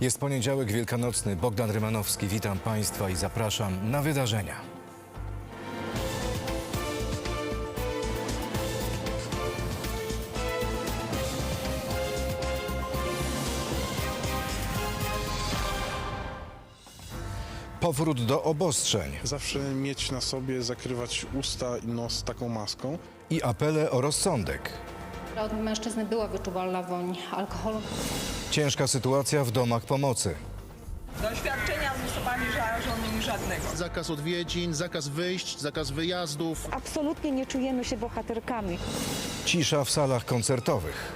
Jest poniedziałek wielkanocny. Bogdan Rymanowski, witam Państwa i zapraszam na wydarzenia. Powrót do obostrzeń Zawsze mieć na sobie, zakrywać usta i nos taką maską. i apele o rozsądek. Od mężczyzny była wyczuwalna woń alkoholu. Ciężka sytuacja w domach pomocy. Doświadczenia z osobami zarażonymi żadnego. Zakaz odwiedzin, zakaz wyjść, zakaz wyjazdów. Absolutnie nie czujemy się bohaterkami. Cisza w salach koncertowych.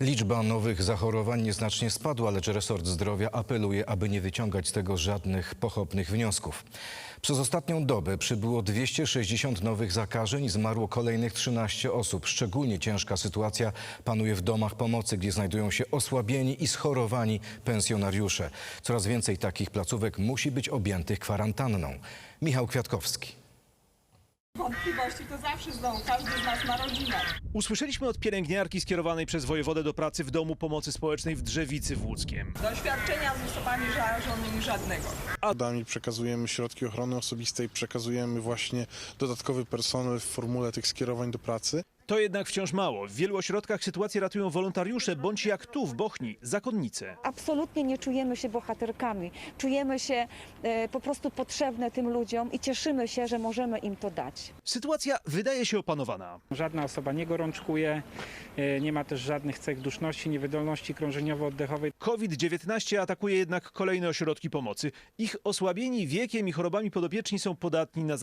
Liczba nowych zachorowań nieznacznie spadła, lecz resort zdrowia apeluje, aby nie wyciągać z tego żadnych pochopnych wniosków. Przez ostatnią dobę przybyło 260 nowych zakażeń i zmarło kolejnych 13 osób. Szczególnie ciężka sytuacja panuje w domach pomocy, gdzie znajdują się osłabieni i schorowani pensjonariusze. Coraz więcej takich placówek musi być objętych kwarantanną. Michał Kwiatkowski. Wątpliwości to zawsze znowu każdy z nas ma rodzinę. Usłyszeliśmy od pielęgniarki skierowanej przez wojewodę do pracy w Domu Pomocy Społecznej w Drzewicy w Łódzkiem. Doświadczenia z osobami zarażonymi żadnego. Dami przekazujemy środki ochrony osobistej, przekazujemy właśnie dodatkowy personel w formule tych skierowań do pracy. To jednak wciąż mało. W wielu ośrodkach sytuację ratują wolontariusze, bądź jak tu w Bochni, zakonnice. Absolutnie nie czujemy się bohaterkami. Czujemy się e, po prostu potrzebne tym ludziom i cieszymy się, że możemy im to dać. Sytuacja wydaje się opanowana. Żadna osoba nie gorączkuje, e, nie ma też żadnych cech duszności, niewydolności krążeniowo-oddechowej. COVID-19 atakuje jednak kolejne ośrodki pomocy. Ich osłabieni wiekiem i chorobami podopieczni są podatni na